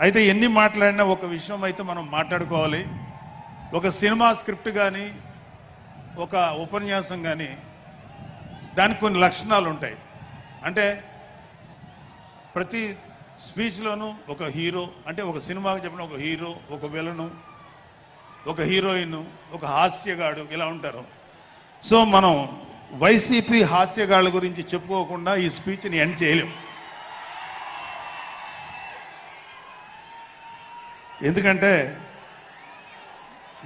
అయితే ఎన్ని మాట్లాడినా ఒక విషయం అయితే మనం మాట్లాడుకోవాలి. ఒక సినిమా స్క్రిప్ట్ కానీ ఒక ఉపన్యాసం కానీ దానికి కొన్ని లక్షణాలు ఉంటాయి. అంటే ప్రతి స్పీచ్లోనూ ఒక హీరో అంటే ఒక సినిమాకి చెప్పిన ఒక హీరో ఒక విలను ఒక హీరోయిన్ ఒక హాస్యగాడు ఇలా ఉంటారు. సో మనం వైసీపీ హాస్యగాళ్ళ గురించి చెప్పుకోకుండా ఈ స్పీచ్ని ఎండ్ చేయలేం. ఎందుకంటే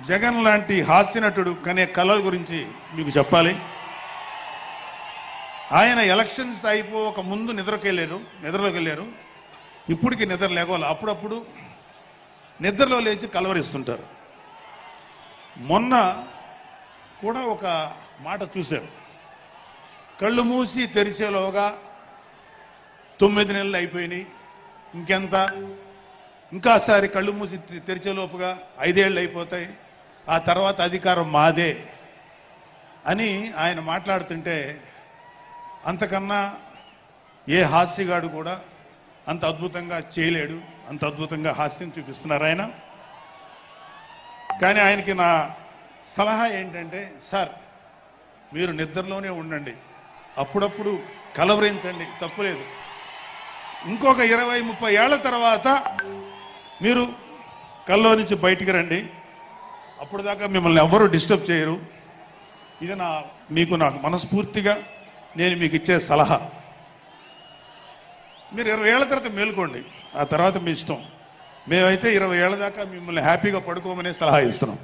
జగన్ లాంటి హాస్యనటుడు కనే కళల గురించి మీకు చెప్పాలి. ఆయన ఎలక్షన్స్ అయిపోక ముందు నిద్రకెళ్ళారు నిద్రలోకి వెళ్ళారు. ఇప్పటికి నిద్ర లేవాలి అప్పుడప్పుడు నిద్రలో లేచి కలవరిస్తుంటారు. మొన్న కూడా ఒక మాట చూశారు కళ్ళు మూసి తెరిచేలోగా తొమ్మిది నెలలు అయిపోయినాయి. ఇంకెంత? ఇంకాసారి కళ్ళు మూసి తెరిచేలోపుగా ఐదేళ్ళు అయిపోతాయి. ఆ తర్వాత అధికారం మాదే అని ఆయన మాట్లాడుతుంటే అంతకన్నా ఏ హాస్యగాడు కూడా అంత అద్భుతంగా చేయలేడు అంత అద్భుతంగా హాస్యం చూపిస్తున్నారు ఆయన. కానీ ఆయనకి నా సలహా ఏంటంటే సార్ మీరు నిద్రలోనే ఉండండి. అప్పుడప్పుడు కలవరించండి. తప్పులేదు. ఇంకొక ఇరవై ముప్పై ఏళ్ళ తర్వాత మీరు కల్లో నుంచి బయటికి రండి. అప్పుడు దాకా మిమ్మల్ని ఎవ్వరూ డిస్టర్బ్ చేయరు. ఇది నా మీకు నాకు మనస్ఫూర్తిగా నేను మీకు ఇచ్చే సలహా. మీరు ఇరవై ఏళ్ళ తర్వాత మేలుకోండి. ఆ తర్వాత మీ ఇష్టం. మేమైతే ఇరవై ఏళ్ళ దాకా మిమ్మల్ని హ్యాపీగా పడుకోమనే సలహా ఇస్తున్నాం.